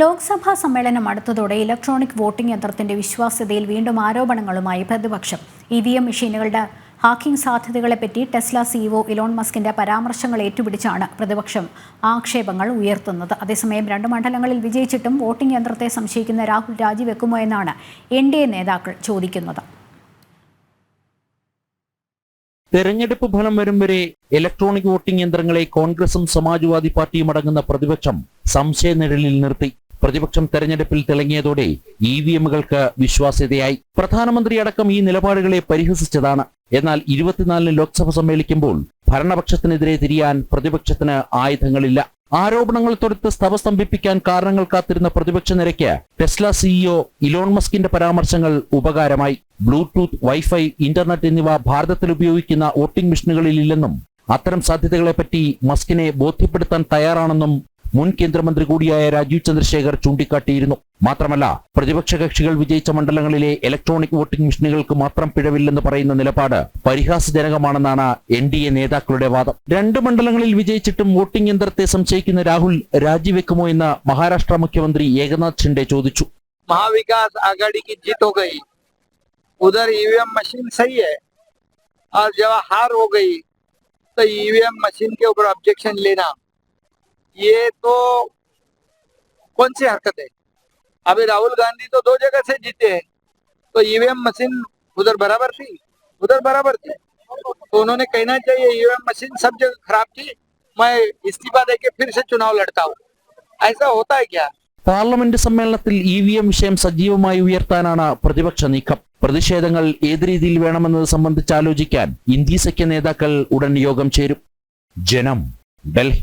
ലോക്സഭാ സമ്മേളനം അടുത്തതോടെ electronic voting യന്ത്രത്തിന്റെ വിശ്വാസ്യതയിൽ വീണ്ടും ആരോപണങ്ങളുമായി പ്രതിപക്ഷം. ഇ വി എം മെഷീനുകളുടെ ഹാക്കിംഗ് സാധ്യതകളെപ്പറ്റി ടെസ്ല സിഇഒ ഇലോൺ മസ്കിന്റെ പരാമർശങ്ങൾ ഏറ്റുപിടിച്ചാണ് പ്രതിപക്ഷം ആക്ഷേപങ്ങൾ ഉയർത്തുന്നത്. അതേസമയം രണ്ട് മണ്ഡലങ്ങളിൽ വിജയിച്ചിട്ടും വോട്ടിംഗ് യന്ത്രത്തെ സംശയിക്കുന്ന രാഹുൽ രാജിവെക്കുമോ എന്നാണ് എൻ ഡി എ നേതാക്കൾ ചോദിക്കുന്നത്. തെരഞ്ഞെടുപ്പ് ഫലം വരും വരെ ഇലക്ട്രോണിക് വോട്ടിംഗ് യന്ത്രങ്ങളെ കോൺഗ്രസും സമാജ്വാദി പാർട്ടിയും അടങ്ങുന്ന പ്രതിപക്ഷം സംശയനിഴലിൽ നിർത്തി. പ്രതിപക്ഷം തെരഞ്ഞെടുപ്പിൽ തിളങ്ങിയതോടെ ഇ വി എമ്മുകൾക്ക് വിശ്വാസ്യതയായി. പ്രധാനമന്ത്രി അടക്കം ഈ നിലപാടുകളെ പരിഹസിച്ചതാണ്. എന്നാൽ ഇരുപത്തിനാലിന് ലോക്സഭ സമ്മേളിക്കുമ്പോൾ ഭരണപക്ഷത്തിനെതിരെ തിരിയാൻ പ്രതിപക്ഷത്തിന് ആയുധങ്ങളില്ല. ആരോപണങ്ങൾ തൊടുത്ത് സ്തംഭിപ്പിക്കാൻ കാരണങ്ങൾ കാത്തിരുന്ന പ്രതിപക്ഷ നിരയ്ക്ക് ടെസ്ല സിഇഒ ഇലോൺ മസ്കിന്റെ പരാമർശങ്ങൾ ഉപകാരമായി. ബ്ലൂടൂത്ത് വൈഫൈ ഇന്റർനെറ്റ് എന്നിവ ഭാരതത്തിൽ ഉപയോഗിക്കുന്ന വോട്ടിംഗ് മെഷീനുകളിൽ ഇല്ലെന്നും അത്തരം സാധ്യതകളെപ്പറ്റി മസ്കിനെ ബോധ്യപ്പെടുത്താൻ തയ്യാറാണെന്നും മുൻ കേന്ദ്രമന്ത്രി കൂടിയായ രാജീവ് ചന്ദ്രശേഖർ ചൂണ്ടിക്കാട്ടിയിരുന്നു മാത്രമല്ല പ്രതിപക്ഷ കക്ഷികൾ വിജയിച്ച മണ്ഡലങ്ങളിലെ ഇലക്ട്രോണിക് വോട്ടിംഗ് മെഷീനുകൾക്ക് മാത്രം പിഴവില്ലെന്ന് പറയുന്ന നിലപാട് പരിഹാസജനകമാണെന്നാണ് എൻ ഡി എ നേതാക്കളുടെ വാദം രണ്ട് മണ്ഡലങ്ങളിൽ വിജയിച്ചിട്ടും വോട്ടിംഗ് യന്ത്രത്തെ സംശയിക്കുന്ന രാഹുൽ രാജിവെക്കുമോ എന്ന് മഹാരാഷ്ട്ര മുഖ്യമന്ത്രി ഏകനാഥ് ഷിൻഡെ ചോദിച്ചു महाविकास आघाड़ी की जीत हो गई उधर ईवीएम मशीन सही है और जब हार हो गई तो ईवीएम मशीन के ऊपर ऑब्जेक्शन लेना ये तो कौन सी हरकत है अभी राहुल गांधी तो दो जगह से जीते हैं तो ईवीएम मशीन उधर बराबर थी उधर बराबर थी तो उन्होंने कहना चाहिए ईवीएम मशीन सब जगह खराब थी मैं इस्तीफा देके फिर से चुनाव लड़ता हूँ ऐसा होता है क्या പാർലമെന്റ് സമ്മേളനത്തിൽ ഇ വി എം വിഷയം സജീവമായി ഉയർത്താനാണ് പ്രതിപക്ഷ നീക്കം പ്രതിഷേധങ്ങൾ ഏത് രീതിയിൽ വേണമെന്നത് സംബന്ധിച്ച് ആലോചിക്കാൻ ഇന്ത്യ സഖ്യ നേതാക്കൾ ഉടൻ യോഗം ചേരും ജനം ഡൽഹി